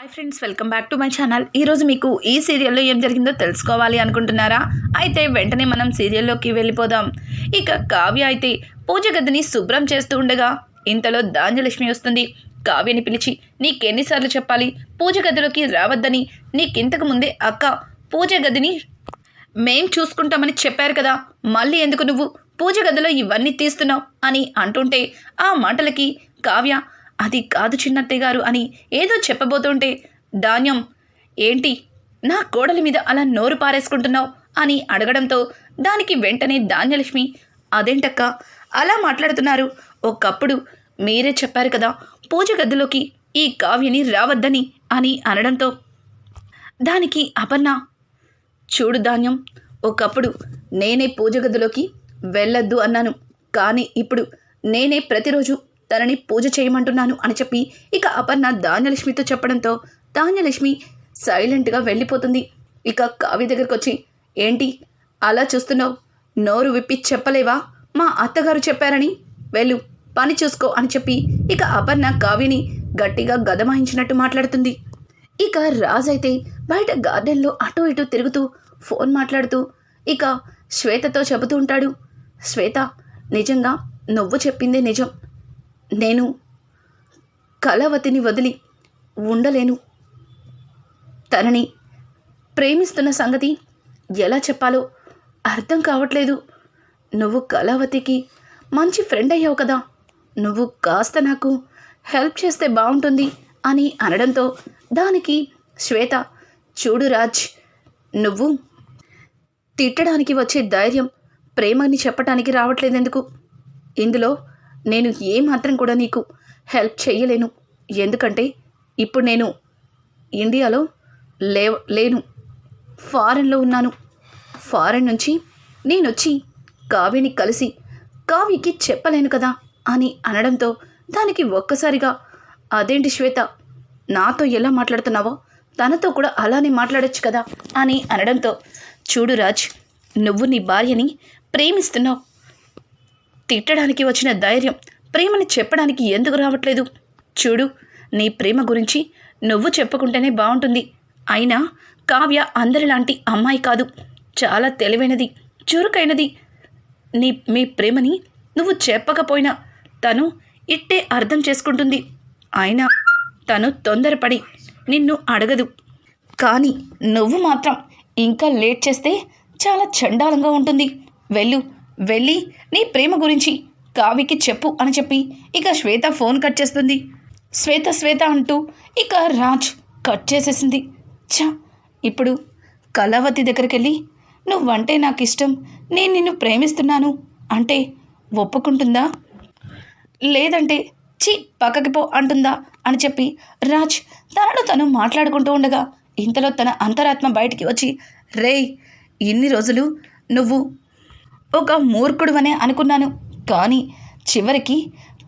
Hi friends welcome back to my channel ఈరోజు మీకు ఈ సీరియల్లో ఏం జరిగిందో తెలుసుకోవాలి అనుకుంటున్నారా? అయితే వెంటనే మనం సీరియల్లోకి వెళ్ళిపోదాం. ఇక కావ్య అయితే పూజ గదిని శుభ్రం చేస్తూ ఉండగా ఇంతలో దాంజలక్ష్మి వస్తుంది. కావ్యని పిలిచి నీకెన్నిసార్లు చెప్పాలి? పూజ గదిలోకి రావద్దని. నీకింతకు ముందే అక్క పూజ గదిని మేం చూసుకుంటామని చెప్పారు కదా. మళ్ళీ ఎందుకు నువ్వు? పూజ గదిలో ఇవన్నీ తీస్తున్నావు అని అంటుంటే ఆ మాటలకి కావ్య అది కాదు చిన్నత్తయ్య గారు అని ఏదో చెప్పబోతుంటే ధాన్యం ఏంటి నా కోడలి మీద అలా నోరు పారేసుకుంటున్నావు అని అడగడంతో దానికి వెంటనే ధాన్యలక్ష్మి అదేంటక్క? అలా మాట్లాడుతున్నారు. ఒకప్పుడు మీరే చెప్పారు కదా పూజ గదిలోకి ఈ కావ్యని రావద్దని అని అనడంతో దానికి అపర్ణ చూడు ధాన్యం ఒకప్పుడు నేనే పూజ గదిలోకి వెళ్ళొద్దు అన్నాను. కానీ ఇప్పుడు నేనే ప్రతిరోజు తనని పూజ చేయమంటున్నాను అని చెప్పి ఇక అపర్ణ ధాన్యలక్ష్మితో చెప్పడంతో ధాన్యలక్ష్మి సైలెంట్గా వెళ్ళిపోతుంది. ఇక కావ్య దగ్గరకు వచ్చి ఏంటి? అలా చూస్తున్నావు? నోరు విప్పి చెప్పలేవా? మా అత్తగారు చెప్పారని? వెళ్ళు పని చూసుకో అని చెప్పి ఇక అపర్ణ కావ్యని గట్టిగా గదమాయించినట్టు మాట్లాడుతుంది. ఇక రాజైతే బయట గార్డెన్లో అటు ఇటు తిరుగుతూ ఫోన్ మాట్లాడుతూ ఇక శ్వేతతో చెబుతూ ఉంటాడు. శ్వేత నిజంగా నువ్వు చెప్పిందే నిజం. నేను కళావతిని వదిలి ఉండలేను. తనని ప్రేమిస్తున్న సంగతి ఎలా చెప్పాలో అర్థం కావట్లేదు. నువ్వు కళావతికి మంచి ఫ్రెండ్ అయ్యావు కదా. నువ్వు కాస్త నాకు హెల్ప్ చేస్తే బాగుంటుంది అని అనడంతో దానికి శ్వేత చూడు రాజ్ నువ్వు తిట్టడానికి వచ్చే ధైర్యం ప్రేమని చెప్పటానికి రావట్లేదెందుకు? ఇందులో నేను ఏమాత్రం కూడా నీకు హెల్ప్ చేయలేను. ఎందుకంటే ఇప్పుడు నేను ఇండియాలో లేవ లేను. ఫారెన్లో ఉన్నాను. ఫారెన్ నుంచి నేనొచ్చి కావ్యని కలిసి కావ్యకి చెప్పలేను కదా అని అనడంతో దానికి ఒక్కసారిగా అదేంటి శ్వేత నాతో ఎలా మాట్లాడుతున్నావో తనతో కూడా అలానే మాట్లాడొచ్చు కదా అని అనడంతో చూడు రాజ్ నువ్వు నీ భార్యని ప్రేమిస్తున్నావు. తిట్టడానికి వచ్చిన ధైర్యం ప్రేమని చెప్పడానికి ఎందుకు రావట్లేదు? చూడు నీ ప్రేమ గురించి నువ్వు చెప్పుకుంటేనే బాగుంటుంది అయినా కావ్య అందరిలాంటి అమ్మాయి కాదు. చాలా తెలివైనది చురుకైనది. నీ మీ ప్రేమని నువ్వు చెప్పకపోయినా తను ఇట్టే అర్థం చేసుకుంటుంది. అయినా తను తొందరపడి నిన్ను అడగదు. కానీ నువ్వు మాత్రం ఇంకా లేట్ చేస్తే చాలా చండాలంగా ఉంటుంది. వెళ్ళు వెళ్ళి నీ ప్రేమ గురించి కావికి చెప్పు అని చెప్పి ఇక శ్వేత ఫోన్ కట్ చేస్తుంది. శ్వేత శ్వేత అంటూ ఇక రాజ్ కట్ చేసేసింది. ఛ! ఇప్పుడు కళావతి దగ్గరికి వెళ్ళి నువ్వంటే నాకు ఇష్టం నేను నిన్ను ప్రేమిస్తున్నాను అంటే ఒప్పుకుంటుందా? లేదంటే చీ పక్కకి పో అంటుందా? అని చెప్పి రాజ్ తనను తను మాట్లాడుకుంటూ ఉండగా ఇంతలో తన అంతరాత్మ బయటికి వచ్చి రేయ్ ఇన్ని రోజులు నువ్వు ఒక మూర్ఖుడువనే అనుకున్నాను. కానీ చివరికి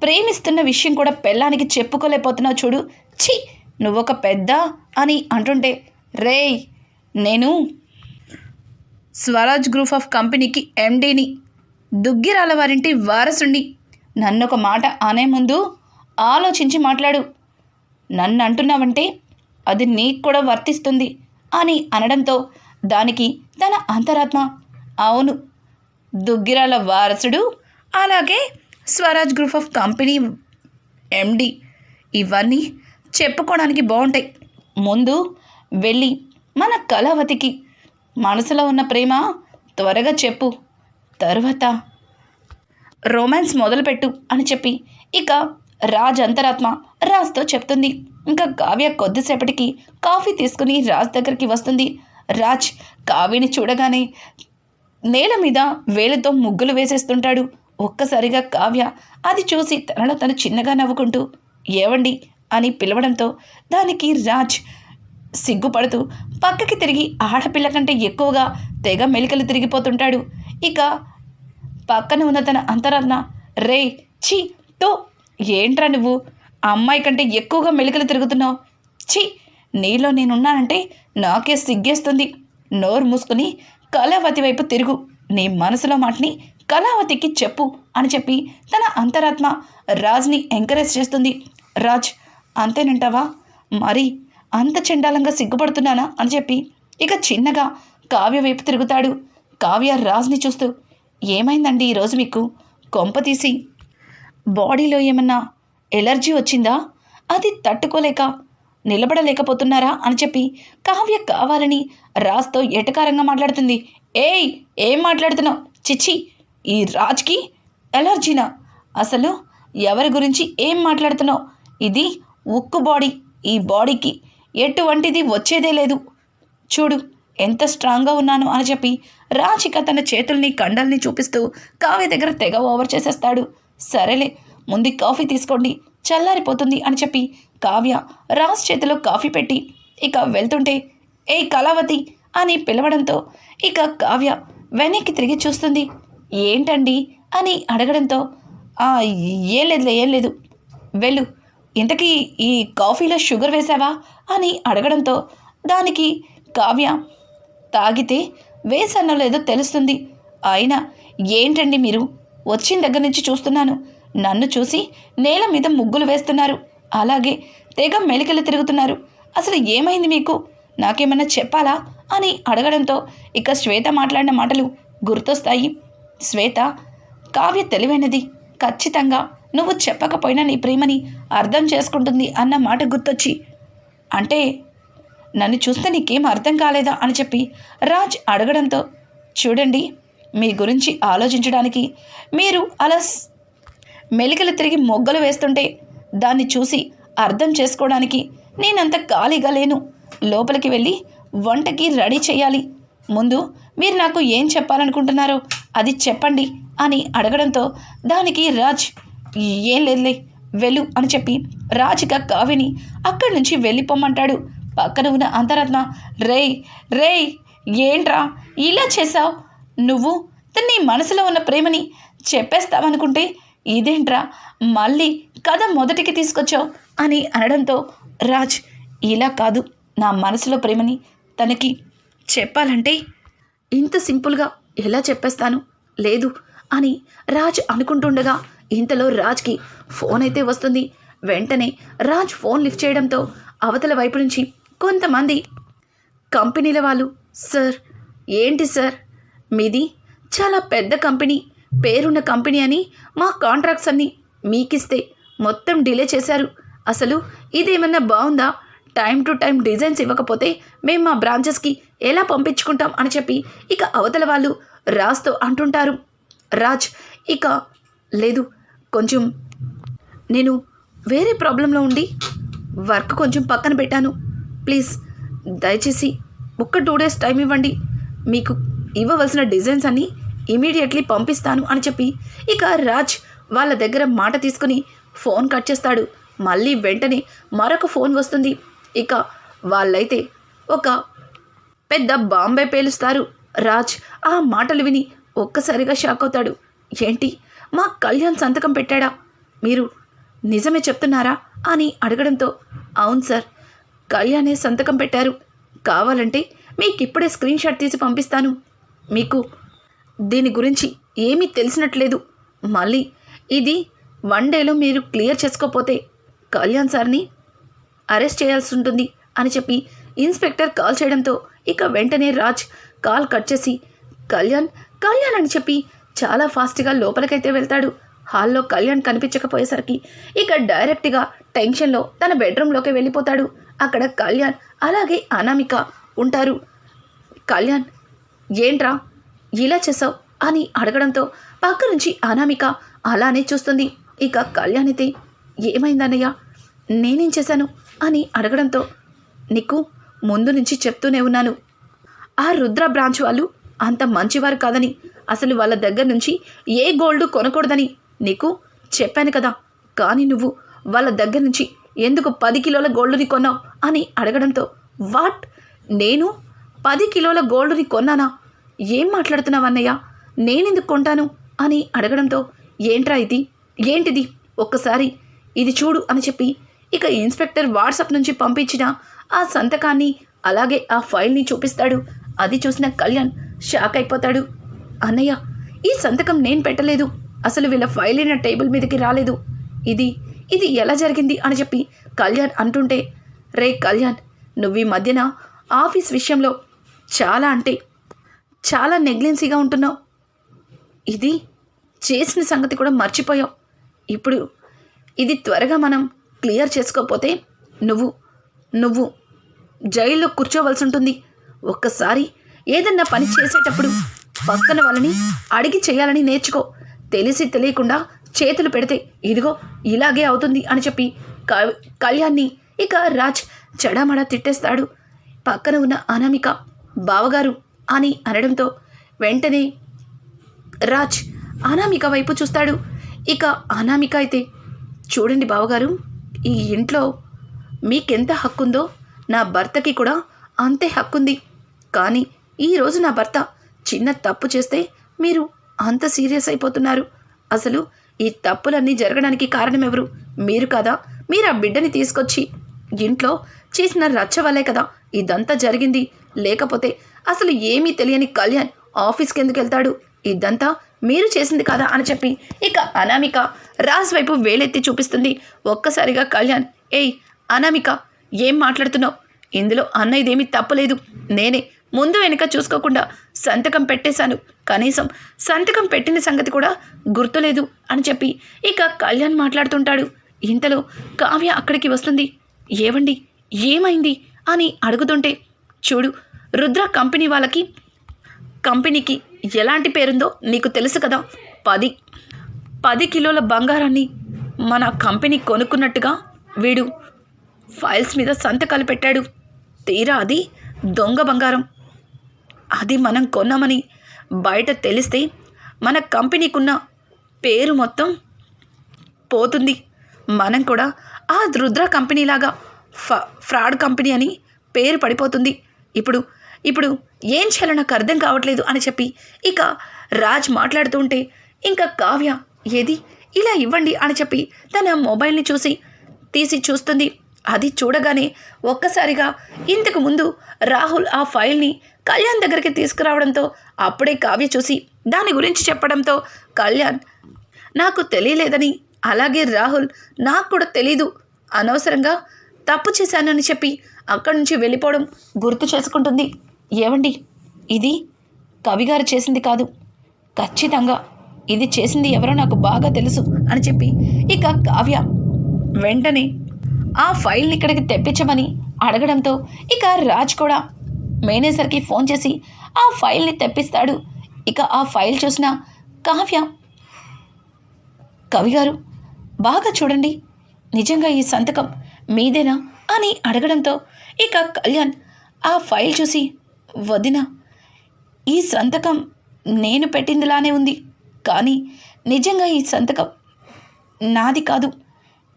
ప్రేమిస్తున్న విషయం కూడా పెళ్ళానికి చెప్పుకోలేకపోతున్నావు చూడు. ఛీ! నువ్వొక పెద్ద అని అంటుంటే రేయ్! నేను స్వరాజ్ గ్రూప్ ఆఫ్ కంపెనీకి ఎండీని దుగ్గిరాల వారింటి వారసుండి నన్ను ఒక మాట అనే ముందు ఆలోచించి మాట్లాడు. నన్ను అంటున్నావంటే అది నీకు కూడా వర్తిస్తుంది అని అనడంతో దానికి తన అంతరాత్మ. అవును దుగ్గిరాల వారసుడు అలాగే Swaraj group of company MD ఇవన్నీ చెప్పుకోవడానికి బాగుంటాయి ముందు వెళ్ళి మన కళావతికి మనసులో ఉన్న ప్రేమ త్వరగా చెప్పు. తర్వాత రొమాన్స్ మొదలుపెట్టు అని చెప్పి ఇక రాజ్ అంతరాత్మ రాజ్తో చెప్తుంది. ఇంకా కావ్య కొద్దిసేపటికి కాఫీ తీసుకుని రాజ్ దగ్గరికి వస్తుంది. రాజ్ కావ్యని చూడగానే నేల మీద వేలతో ముగ్గులు వేసేస్తుంటాడు. ఒక్కసారిగా కావ్య అది చూసి తనలో తను చిన్నగా నవ్వుకుంటూ ఏవండి? అని పిలవడంతో దానికి రాజ్ సిగ్గుపడుతూ పక్కకి తిరిగి ఆడపిల్ల కంటే ఎక్కువగా తెగ మెలికలు తిరిగిపోతుంటాడు. ఇక పక్కన ఉన్న తన అంతరాత్మ రే ఛీ తో ఏంట్రా నువ్వు? అమ్మాయి కంటే ఎక్కువగా మెలికలు తిరుగుతున్నావు. ఛీ నీలో నేనున్నానంటే నాకే సిగ్గేస్తుంది. నోరు మూసుకుని కళావతి వైపు తిరుగు. నీ మనసులో మాటని కళావతికి చెప్పు అని చెప్పి తన అంతరాత్మ రాజ్ని ఎంకరేజ్ చేస్తుంది. రాజ్ అంతేనంటావా? మరి అంత చండాలంగా సిగ్గుపడుతున్నానా అని చెప్పి ఇక చిన్నగా కావ్య వైపు తిరుగుతాడు. కావ్య రాజ్ని చూస్తూ ఏమైందండి ఈరోజు మీకు? కొంప తీసి బాడీలో ఏమన్నా ఎలర్జీ వచ్చిందా? అది తట్టుకోలేక నిలబడలేకపోతున్నారా అని చెప్పి కావ్య కావాలని రాజ్తో ఎటకారంగా మాట్లాడుతుంది. ఏయ్ ఏం మాట్లాడుతున్నావు? చిచ్చి ఈ రాజ్కి ఎలర్జీనా? అసలు ఎవరి గురించి ఏం మాట్లాడుతున్నావు? ఇది ఉక్కు బాడీ ఈ బాడీకి ఎటువంటిది వచ్చేదే లేదు. చూడు ఎంత స్ట్రాంగ్గా ఉన్నాను అని చెప్పి రాచిక తన చేతుల్ని కండల్ని చూపిస్తూ కావ్య దగ్గర తెగ ఓవర్ చేసేస్తాడు. సరేలే ముందు కాఫీ తీసుకోండి చల్లారిపోతుంది అని చెప్పి కావ్య రాజ్ చేతిలో కాఫీ పెట్టి ఇక వెళ్తుంటే ఏ కళావతి అని పిలవడంతో ఇక కావ్య వెనక్కి తిరిగి చూస్తుంది. ఏంటండి? అని అడగడంతో "ఆ, ఏం లేదులే ఏం లేదు. వెళ్ళు. ఇంతకీ ఈ కాఫీలో షుగర్ వేసావా అని అడగడంతో దానికి కావ్య తాగితే వేసన్నో లేదో తెలుస్తుంది. అయినా ఏంటండి మీరు? వచ్చిన దగ్గర నుంచి చూస్తున్నాను. నన్ను చూసి నేల మీద ముగ్గులు వేస్తున్నారు. అలాగే తెగ మెలికలు తిరుగుతున్నారు. అసలు ఏమైంది మీకు? నాకేమన్నా చెప్పాలా? అని అడగడంతో ఇక శ్వేత మాట్లాడిన మాటలు గుర్తొస్తాయి. శ్వేత కావ్య తెలివైనది. ఖచ్చితంగా నువ్వు చెప్పకపోయినా నీ ప్రేమని అర్థం చేసుకుంటుంది అన్న మాట గుర్తొచ్చి అంటే నన్ను చూస్తే నీకేం అర్థం కాలేదా అని చెప్పి రాజ్ అడగడంతో చూడండి మీ గురించి ఆలోచించడానికి మీరు అలా మెలికలు తిరిగి మొగ్గలు వేస్తుంటే దాన్ని చూసి అర్థం చేసుకోవడానికి నేనంత ఖాళీగా లేను. లోపలికి వెళ్ళి వంటకి రెడీ చేయాలి. ముందు మీరు నాకు ఏం చెప్పాలనుకుంటున్నారో అది చెప్పండి అని అడగడంతో దానికి రాజ్ ఏం లేదులే వెళ్ళు అని చెప్పి రాజుగా కావిని అక్కడి నుంచి వెళ్ళిపోమ్మంటాడు పక్కన ఉన్న అంతరత్న రేయ్ రేయ్ ఏంట్రా ఇలా చేసావు నువ్వు నీ మనసులో ఉన్న ప్రేమని చెప్పేస్తావనుకుంటే ఇదేంట్రా మళ్ళీ కథ మొదటికి తీసుకొచ్చావు అని అనడంతో రాజ్ ఇలా కాదు. నా మనసులో ప్రేమని తనకి చెప్పాలంటే ఇంత సింపుల్గా ఎలా చెప్పేస్తాను? లేదు అని రాజ్ అనుకుంటుండగా ఇంతలో రాజ్కి ఫోన్ అయితే వస్తుంది. వెంటనే రాజ్ ఫోన్ లిఫ్ట్ చేయడంతో అవతల వైపు నుంచి కొంతమంది కంపెనీల వాళ్ళు సార్ ఏంటి సార్? మీది చాలా పెద్ద కంపెనీ పేరున్న కంపెనీ అని మా కాంట్రాక్ట్స్ అన్నీ మీకిస్తే మొత్తం డిలే చేశారు. అసలు ఇదేమన్నా బాగుందా? టైం టు టైం డిజైన్స్ ఇవ్వకపోతే మేము మా బ్రాంచెస్కి ఎలా పంపించుకుంటాం అని చెప్పి ఇక అవతల వాళ్ళు రాజ్తో అంటుంటారు. రాజ్ ఇక లేదు కొంచెం నేను వేరే ప్రాబ్లంలో ఉండి వర్క్ కొంచెం పక్కన పెట్టాను. ప్లీజ్ దయచేసి ఒక్క టూ డేస్ టైం ఇవ్వండి. మీకు ఇవ్వవలసిన డిజైన్స్ అన్నీ ఇమీడియట్లీ పంపిస్తాను అని చెప్పి ఇక రాజ్ వాళ్ళ దగ్గర మాట తీసుకుని ఫోన్ కట్ చేస్తాడు. మళ్ళీ వెంటనే మరొక ఫోన్ వస్తుంది. ఇక వాళ్ళైతే ఒక పెద్ద బాంబే పేలుస్తారు. రాజ్ ఆ మాటలు విని ఒక్కసారిగా షాక్ అవుతాడు. ఏంటి? మా కళ్యాణ్ సంతకం పెట్టాడా? మీరు నిజమే చెప్తున్నారా? అని అడగడంతో అవును సార్ కళ్యాణే సంతకం పెట్టారు. కావాలంటే మీకు ఇప్పుడే స్క్రీన్ షాట్ తీసి పంపిస్తాను. మీకు దీని గురించి ఏమీ తెలిసినట్లేదు. మళ్ళీ ఇది వన్ డేలో మీరు క్లియర్ చేసుకోకపోతే కళ్యాణ్ సార్ని అరెస్ట్ చేయాల్సి ఉంటుంది అని చెప్పి ఇన్స్పెక్టర్ కాల్ చేయడంతో ఇక వెంటనే రాజ్ కాల్ కట్ చేసి కళ్యాణ్ కళ్యాణ్ అని చెప్పి చాలా ఫాస్ట్గా లోపలికైతే వెళ్తాడు. హాల్లో కళ్యాణ్ కనిపించకపోయేసరికి ఇక డైరెక్ట్గా టెన్షన్లో తన బెడ్రూమ్లోకి వెళ్ళిపోతాడు. అక్కడ కళ్యాణ్ అలాగే అనామిక ఉంటారు. కళ్యాణ్ ఏంట్రా? ఇలా చేసావు అని అడగడంతో పక్క నుంచి అనామిక అలానే చూస్తుంది. ఇక కళ్యాణితే ఏమైందన్నయ్యా? నేనేం చేశాను? అని అడగడంతో నీకు ముందు నుంచి చెప్తూనే ఉన్నాను. ఆ రుద్ర బ్రాంచ్ వాళ్ళు అంత మంచివారు కాదని అసలు వాళ్ళ దగ్గర నుంచి ఏ గోల్డ్ కొనకూడదని నీకు చెప్పాను కదా. కానీ నువ్వు వాళ్ళ దగ్గర నుంచి ఎందుకు పది కిలోల గోల్డ్ని కొన్నావు? అని అడగడంతో వాట్? నేను పది కిలోల గోల్డ్ని కొన్నానా? ఏం మాట్లాడుతున్నావన్నయ్య? నేనెందుకు కొంటాను? అని అడగడంతో ఏంట్రా ఇది? ఏంటిది? ఒక్కసారి ఇది చూడు అని చెప్పి ఇక ఇన్స్పెక్టర్ వాట్సాప్ నుంచి పంపించిన ఆ సంతకాన్ని అలాగే ఆ ఫైల్ని చూపిస్తాడు. అది చూసిన కళ్యాణ్ షాక్ అయిపోతాడు. అన్నయ్య ఈ సంతకం నేను పెట్టలేదు. అసలు వీళ్ళ ఫైల్ అయిన టేబుల్ మీదకి రాలేదు. ఇది ఇది ఎలా జరిగింది? అని చెప్పి కళ్యాణ్ అంటుంటే రే కళ్యాణ్ నువ్వు ఈ మధ్యన ఆఫీస్ విషయంలో చాలా అంటే చాలా నెగ్లెన్సీగా ఉంటున్నావు. ఇది చేసిన సంగతి కూడా మర్చిపోయావు. ఇప్పుడు ఇది త్వరగా మనం క్లియర్ చేసుకోకపోతే నువ్వు నువ్వు జైల్లో కూర్చోవలసి ఉంటుంది. ఒక్కసారి ఏదన్నా పని చేసేటప్పుడు పక్కన వాళ్ళని అడిగి చేయాలని నేర్చుకో. తెలిసి తెలియకుండా చేతులు పెడితే ఇదిగో ఇలాగే అవుతుంది అని చెప్పి క- కళ్యాణ్ని ఇక రాజ్ చెడమడ తిట్టేస్తాడు. పక్కన ఉన్న అనామిక బావగారు అని అనడంతో వెంటనే రాజ్ అనామిక వైపు చూస్తాడు. ఇక అనామిక అయితే చూడండి బావగారు ఈ ఇంట్లో మీకెంత హక్కుందో నా భర్తకి కూడా అంతే హక్కుంది. కానీ ఈరోజు నా భర్త చిన్న తప్పు చేస్తే మీరు అంత సీరియస్ అయిపోతున్నారు. అసలు ఈ తప్పులన్నీ జరగడానికి కారణం ఎవరు మీరు కదా మీరు ఆ బిడ్డని తీసుకొచ్చి ఇంట్లో చేసిన రచ్చ వల్లే కదా ఇదంతా జరిగింది. లేకపోతే అసలు ఏమీ తెలియని కళ్యాణ్ ఆఫీస్కి ఎందుకు వెళ్తాడు? ఇదంతా మీరు చేసింది కదా అని చెప్పి ఇక అనామిక రాజ్ వైపు వేలెత్తి చూపిస్తుంది. ఒక్కసారిగా కళ్యాణ్ ఏయ్ అనామిక ఏం మాట్లాడుతున్నావు? ఇందులో అన్నయ్యదేమీ తప్పలేదు. నేనే ముందు వెనుక చూసుకోకుండా సంతకం పెట్టేశాను. కనీసం సంతకం పెట్టిన సంగతి కూడా గుర్తులేదు అని చెప్పి ఇక కళ్యాణ్ మాట్లాడుతుంటాడు. ఇంతలో కావ్య అక్కడికి వస్తుంది. ఏవండి? ఏమైంది? అని అడుగుతుంటే చూడు రుద్ర కంపెనీ వాళ్ళకి కంపెనీకి ఎలాంటి పేరుందో నీకు తెలుసు కదా? పది పది కిలోల బంగారాన్ని మన కంపెనీ కొనుక్కున్నట్టుగా వీడు ఫైల్స్ మీద సంతకాలు పెట్టాడు. తీరా అది దొంగ బంగారం. అది మనం కొన్నామని బయట తెలిస్తే మన కంపెనీకున్న పేరు మొత్తం పోతుంది. మనం కూడా ఆ రుద్ర కంపెనీలాగా ఫ ఫ్రాడ్ కంపెనీ అని పేరు పడిపోతుంది. ఇప్పుడు ఇప్పుడు ఏం చేయాలో నాకు అర్థం కావట్లేదు అని చెప్పి ఇక రాజ్ మాట్లాడుతుంటే ఇంకా కావ్య ఏది? ఇలా ఇవ్వండి అని చెప్పి తన మొబైల్ని చూసి తీసి చూస్తుంది. అది చూడగానే ఒక్కసారిగా ఇంతకు ముందు రాహుల్ ఆ ఫైల్ని కళ్యాణ్ దగ్గరికి తీసుకురావడంతో అప్పుడే కావ్య చూసి దాని గురించి చెప్పడంతో కళ్యాణ్ నాకు తెలియలేదని అలాగే రాహుల్ నాకు కూడా తెలీదు. అనవసరంగా తప్పు చేశానని చెప్పి అక్కడి నుంచి వెళ్ళిపోవడం గుర్తు చేసుకుంటుంది. ఏవండి? ఇది కవిగారు చేసింది కాదు. ఖచ్చితంగా ఇది చేసింది ఎవరో నాకు బాగా తెలుసు అని చెప్పి ఇక కావ్య వెంటనే ఆ ఫైల్ని ఇక్కడికి తెప్పించమని అడగడంతో ఇక రాజ్ కూడా మేనేజర్కి ఫోన్ చేసి ఆ ఫైల్ని తెప్పిస్తాడు. ఇక ఆ ఫైల్ చూసిన కావ్య కవిగారు బాగా చూడండి. నిజంగా ఈ సంతకం మీదేనా? అని అడగడంతో ఇక కళ్యాణ్ ఆ ఫైల్ చూసి వదిన ఈ సంతకం నేను పెట్టిందిలానే ఉంది. కానీ నిజంగా ఈ సంతకం నాది కాదు.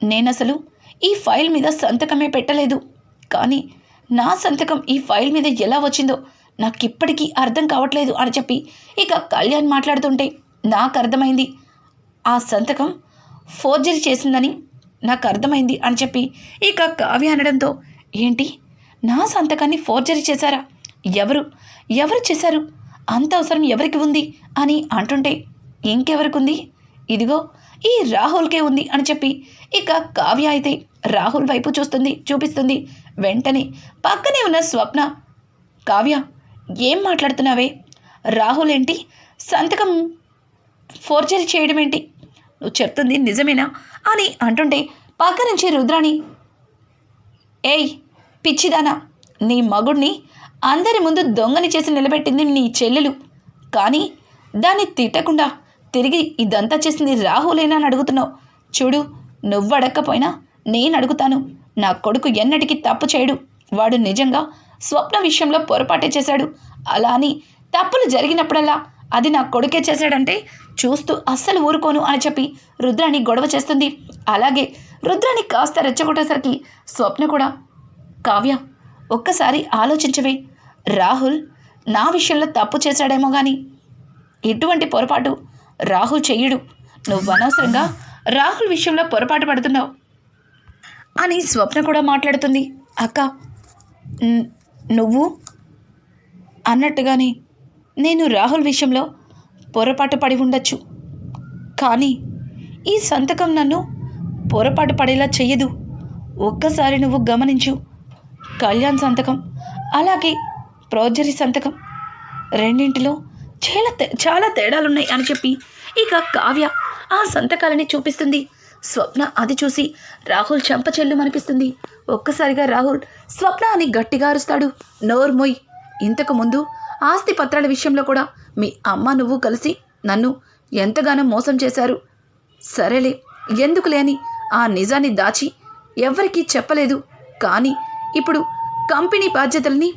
నేనసలు ఈ ఫైల్ మీద సంతకమే పెట్టలేదు. కానీ నా సంతకం ఈ ఫైల్ మీద ఎలా వచ్చిందో నాకు ఇప్పటికీ అర్థం కావట్లేదు అని చెప్పి ఇక కళ్యాణ్ మాట్లాడుతుంటే నాకు అర్థమైంది ఆ సంతకం ఫోర్జరీ చేసిందని నాకు అర్థమైంది అని చెప్పి ఇక కావ్య అనడంతో ఏంటి? నా సంతకాన్ని ఫోర్జరీ చేశారా? ఎవరు? ఎవరు చేశారు? అంత అవసరం ఎవరికి ఉంది? అని అంటుంటే ఇంకెవరికి ఉంది ఇదిగో ఈ రాహుల్కే ఉంది అని చెప్పి ఇక కావ్య అయితే రాహుల్ వైపు చూస్తుంది చూపిస్తుంది. వెంటనే పక్కనే ఉన్న స్వప్న కావ్య ఏం మాట్లాడుతున్నావే? రాహుల్ ఏంటి? సంతకం ఫోర్జరీ చేయడం ఏంటి? నువ్వు చెప్తుంది నిజమేనా? అని అంటుంటే పక్క నుంచి రుద్రాణి ఏయ్ పిచ్చిదానా నీ మగుడిని అందరి ముందు దొంగని చేసి నిలబెట్టింది నీ చెల్లెలు. కానీ దాన్ని తిట్టకుండా తిరిగి ఇదంతా చేసింది రాహులేనా అని అడుగుతున్నావు. చూడు నువ్వు అడగకపోయినా నేను అడుగుతాను. నా కొడుకు ఎన్నటికీ తప్పు చేయడు. వాడు నిజంగా స్వప్న విషయంలో పొరపాటే చేశాడు. అలా అని తప్పులు జరిగినప్పుడల్లా అది నా కొడుకే చేశాడంటే చూస్తూ అస్సలు ఊరుకోను అని చెప్పి రుద్రాని గొడవ చేస్తుంది. అలాగే రుద్రాని కాస్త రెచ్చగొట్టేసరికి స్వప్న కూడా కావ్య ఒక్కసారి ఆలోచించవే. రాహుల్ నా విషయంలో తప్పు చేశాడేమో కానీ ఎటువంటి పొరపాటు రాహుల్ చెయ్యడు. నువ్వు అనవసరంగా రాహుల్ విషయంలో పొరపాటు పడుతున్నావు. అని స్వప్న కూడా మాట్లాడుతుంది. అక్క నువ్వు అన్నట్టుగానే నేను రాహుల్ విషయంలో పొరపాటు పడి ఉండొచ్చు. కానీ ఈ సంతకం నన్ను పొరపాటు పడేలా చెయ్యదు. ఒక్కసారి నువ్వు గమనించు. కళ్యాణ్ సంతకం. అలాగే ప్రోజరీ సంతకం. రెండింటిలో చాలా తే- చాలా తేడాలున్నాయి అని చెప్పి ఇక కావ్య ఆ సంతకాలని చూపిస్తుంది. స్వప్న అది చూసి రాహుల్ చెంపచెల్లు అనిపిస్తుంది ఒక్కసారిగా రాహుల్ స్వప్న అని గట్టిగా అరుస్తాడు. నోర్మొయ్ ఇంతకు ముందు ఆస్తి పత్రాల విషయంలో కూడా మీ అమ్మ నువ్వు కలిసి నన్ను ఎంతగానో మోసం చేశారు. సరేలే ఎందుకులే అని ఆ నిజాన్ని దాచి ఎవ్వరికీ చెప్పలేదు. కానీ ఇప్పుడు కంపెనీ బాధ్యతల్ని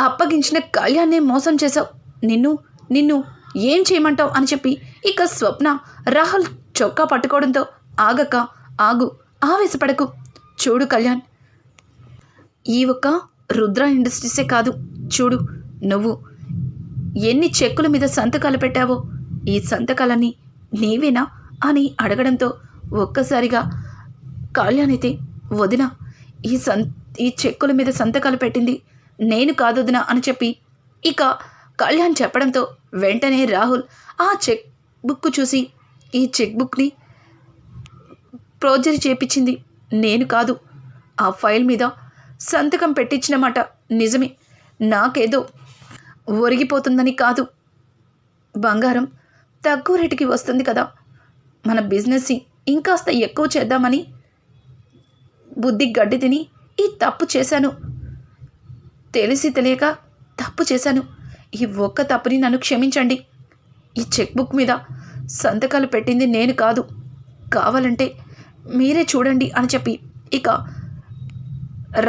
అప్పగించిన కళ్యాణ్నే మోసం చేశావు. నిన్ను నిన్ను ఏం చేయమంటావు అని చెప్పి ఇక స్వప్న రాహుల్ చొక్కా పట్టుకోవడంతో ఆగక ఆగు ఆవేశపడకు. చూడు కళ్యాణ్ ఈ ఒక్క రుద్ర ఇండస్ట్రీసే కాదు. చూడు నువ్వు ఎన్ని చెక్కుల మీద సంతకాలు పెట్టావో ఈ సంతకాలన్నీ నీవేనా అని అడగడంతో ఒక్కసారిగా కళ్యాణ్ అయితే వదిన ఈ సం ఈ చెక్కుల మీద సంతకాలు పెట్టింది నేను కాదొదిన అని చెప్పి ఇక కళ్యాణ్ చెప్పడంతో వెంటనే రాహుల్ ఆ చెక్ బుక్ చూసి ఈ చెక్ బుక్ని ప్రోజరీ చేపించింది నేను కాదు. ఆ ఫైల్ మీద సంతకం పెట్టించినమాట నిజమే. నాకేదో ఒరిగిపోతుందని కాదు. బంగారం తక్కువ రేటుకి వస్తుంది కదా. మన బిజినెస్ ఇంకాస్త ఎక్కువ చేద్దామని బుద్ధి గడ్డి తిని ఈ తప్పు చేశాను. తెలిసి తెలియక తప్పు చేశాను. ఈ ఒక్క తప్పుని నన్ను క్షమించండి. ఈ చెక్ బుక్ మీద సంతకాలు పెట్టింది నేను కాదు. కావాలంటే మీరే చూడండి అని చెప్పి ఇక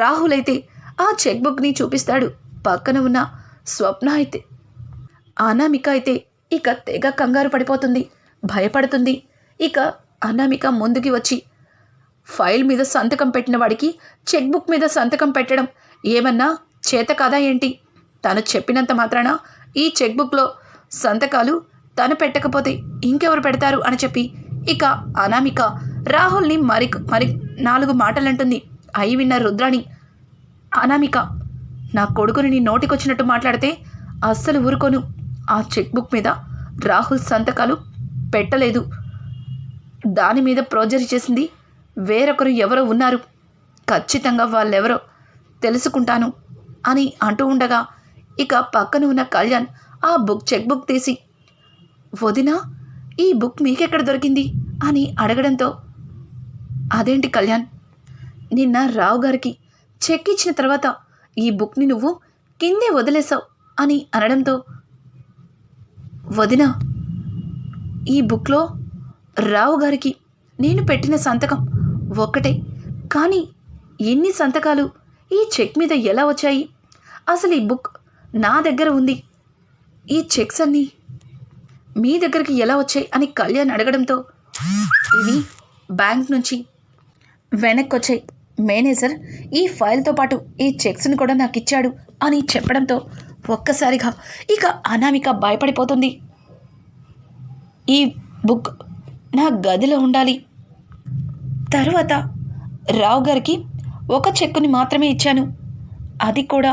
రాహుల్ అయితే ఆ చెక్ బుక్ని చూపిస్తాడు. పక్కన ఉన్న స్వప్న అయితే అనామిక అయితే ఇక తెగ కంగారు పడిపోతుంది భయపడుతుంది. ఇక అనామిక ముందుకి వచ్చి ఫైల్ మీద సంతకం పెట్టిన వాడికి చెక్ బుక్ మీద సంతకం పెట్టడం ఏమన్నా చేత కాదా ఏంటి? తను చెప్పినంత మాత్రాన ఈ చెక్బుక్లో సంతకాలు తను పెట్టకపోతే ఇంకెవరు పెడతారు అని చెప్పి ఇక అనామిక రాహుల్ని మరి మరి నాలుగు మాటలంటుంది. అయి విన్న రుద్రాణి అనామిక నా కొడుకుని నీ నోటికొచ్చినట్టు మాట్లాడితే అస్సలు ఊరుకోను. ఆ చెక్ బుక్ మీద రాహుల్ సంతకాలు పెట్టలేదు. దాని మీద ప్రోజరీ చేసింది వేరొకరు ఎవరో ఉన్నారు. ఖచ్చితంగా వాళ్ళెవరో తెలుసుకుంటాను. అని అంటూ ఉండగా ఇక పక్కన ఉన్న కళ్యాణ్ ఆ బుక్ చెక్ బుక్ తీసి వదినా ఈ బుక్ మీకెక్కడ దొరికింది? అని అడగడంతో అదేంటి కళ్యాణ్ నిన్న రావు గారికి చెక్ ఇచ్చిన తర్వాత ఈ బుక్ని నువ్వు కిందే వదిలేసావు అని అనడంతో వదినా ఈ బుక్లో రావు గారికి నేను పెట్టిన సంతకం ఒక్కటే కానీ ఎన్ని సంతకాలు ఈ చెక్ మీద ఎలా వచ్చాయి? అసలు ఈ బుక్ నా దగ్గర ఉంది. ఈ చెక్స్ అన్నీ మీ దగ్గరికి ఎలా వచ్చాయి అని కళ్యాణ్ అడగడంతో ఇవి బ్యాంక్ నుంచి వెనక్కి వచ్చాయి మేనేజర్ ఈ ఫైల్తో పాటు ఈ చెక్స్ని కూడా నాకు ఇచ్చాడు అని చెప్పడంతో ఒక్కసారిగా ఇక అనామిక భయపడిపోతుంది. ఈ బుక్ నా గదిలో ఉండాలి. తర్వాత రావు గారికి ఒక చెక్కుని మాత్రమే ఇచ్చాను. అది కూడా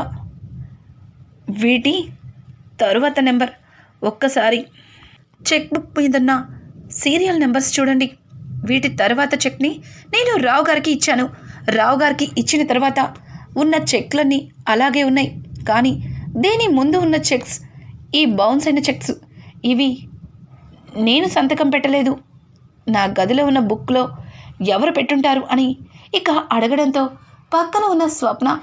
వీటి తరువాత నెంబర్. ఒక్కసారి చెక్ బుక్ మీదున్న సీరియల్ నెంబర్స్ చూడండి. వీటి తర్వాత చెక్ని నేను రావు గారికి ఇచ్చాను. రావు గారికి ఇచ్చిన తర్వాత ఉన్న చెక్లన్నీ అలాగే ఉన్నాయి. కానీ దీని ముందు ఉన్న చెక్స్? ఈ బౌన్స్ అయిన చెక్స్. ఇవి నేను సంతకం పెట్టలేదు. నా గదిలో ఉన్న బుక్లో ఎవరు పెట్టుంటారు అని ఇక అడగడంతో పక్కన ఉన్న స్వప్న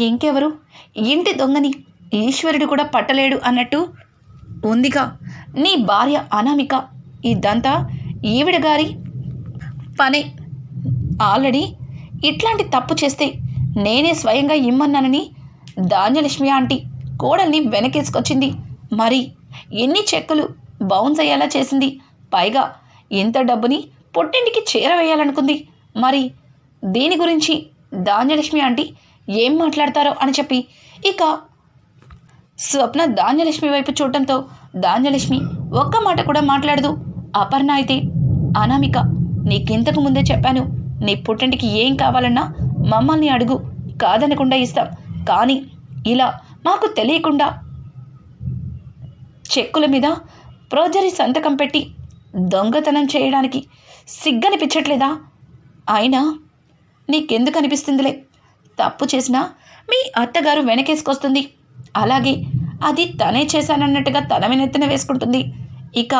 ఇంకెవరు? ఇంటి దొంగని ఈశ్వరుడు కూడా పట్టలేడు అన్నట్టు ఉందిగా. నీ భార్య అనామిక ఇదంతా ఈవిడ గారి పనే. ఆల్రెడీ ఇట్లాంటి తప్పు చేస్తే నేనే స్వయంగా ఇమ్మన్నానని ధాన్యలక్ష్మి ఆంటీ కోడల్ని వెనకేసుకొచ్చింది. మరి ఎన్ని చెక్కులు బౌన్స్ అయ్యేలా చేసింది? పైగా ఇంత డబ్బుని పుట్టింటికి చేరవేయాలనుకుంది. మరి దీని గురించి ధాన్యలక్ష్మి ఆంటీ ఏం మాట్లాడతారో అని చెప్పి ఇక స్వప్న ధాన్యలక్ష్మి వైపు చూడటంతో ధాన్యలక్ష్మి ఒక్క మాట కూడా మాట్లాడదు. అపర్ణ అయితే అనామిక నీకింతకు ముందే చెప్పాను నీ పుట్టింటికి ఏం కావాలన్నా మమ్మల్ని అడుగు కాదనకుండా ఇస్తాం. కానీ ఇలా మాకు తెలియకుండా చెక్కుల మీద ప్రోజరీ సంతకం పెట్టి దొంగతనం చేయడానికి సిగ్గనిపించట్లేదా? అయినా నీకెందుకు అనిపిస్తుందిలే? తప్పు చేసినా మీ అత్తగారు వెనకేసుకొస్తుంది. అలాగే అది తనే చేశానన్నట్టుగా తన వెనెత్తిన వేసుకుంటుంది. ఇక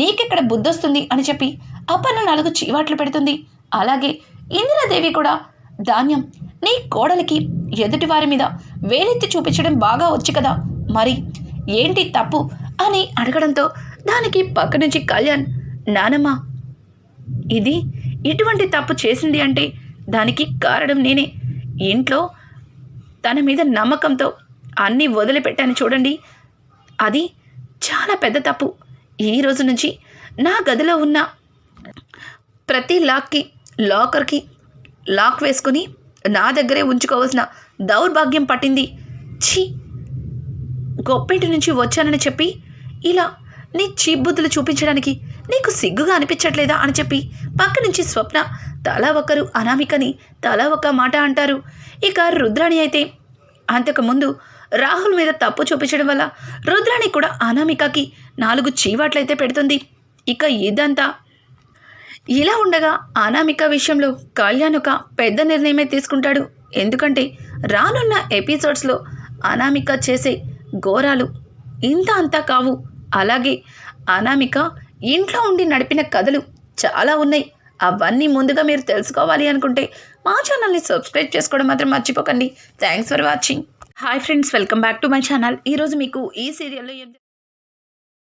నీకెక్కడ బుద్ధొస్తుంది అని చెప్పి అప్పన్న నాలుగు చీవాట్లు పెడుతుంది. అలాగే ఇందిరాదేవి కూడా ధాన్యం నీ కోడలికి ఎదుటి వారి మీద వేలెత్తి చూపించడం బాగా వచ్చు కదా. మరి ఏంటి తప్పు అని అడగడంతో దానికి పక్క నుంచి కళ్యాణ్ నానమ్మ ఇది ఇటువంటి తప్పు చేసింది అంటే దానికి కారణం నేనే. ఇంట్లో తన మీద నమ్మకంతో అన్నీ వదిలిపెట్టాను చూడండి. అది చాలా పెద్ద తప్పు. ఈ రోజు నుంచి నా గదిలో ఉన్న ప్రతి లాక్కి లాకర్కి లాక్ వేసుకుని నా దగ్గరే ఉంచుకోవాల్సిన దౌర్భాగ్యం పట్టింది. ఛీ! గొప్పింటి నుంచి వచ్చానని చెప్పి ఇలా నీ చీబుద్ధులు చూపించడానికి నీకు సిగ్గుగా అనిపించట్లేదా అని చెప్పి పక్క నుంచి స్వప్న తలా ఒకరు అనామికని తలా ఒక మాట అంటారు. ఇక రుద్రాణి అయితే అంతకుముందు రాహుల్ మీద తప్పు చూపించడం వల్ల రుద్రాణి కూడా అనామికకి నాలుగు చీవాట్లయితే పెడుతుంది. ఇక ఇదంతా ఇలా ఉండగా అనామిక విషయంలో కళ్యాణ్ ఒక పెద్ద నిర్ణయమే తీసుకుంటాడు. ఎందుకంటే రానున్న ఎపిసోడ్స్లో అనామిక చేసే ఘోరాలు ఇంత అంతా కావు. అలాగే అనామిక ఇంట్లో ఉండి నడిపిన కథలు చాలా ఉన్నాయి. అవన్నీ ముందుగా మీరు తెలుసుకోవాలి అనుకుంటే మా ఛానల్ని సబ్స్క్రైబ్ చేసుకోవడం మాత్రం మర్చిపోకండి. Thanks for watching hi friends welcome back to my channel ఈరోజు మీకు ఈ సీరియల్లో ఏం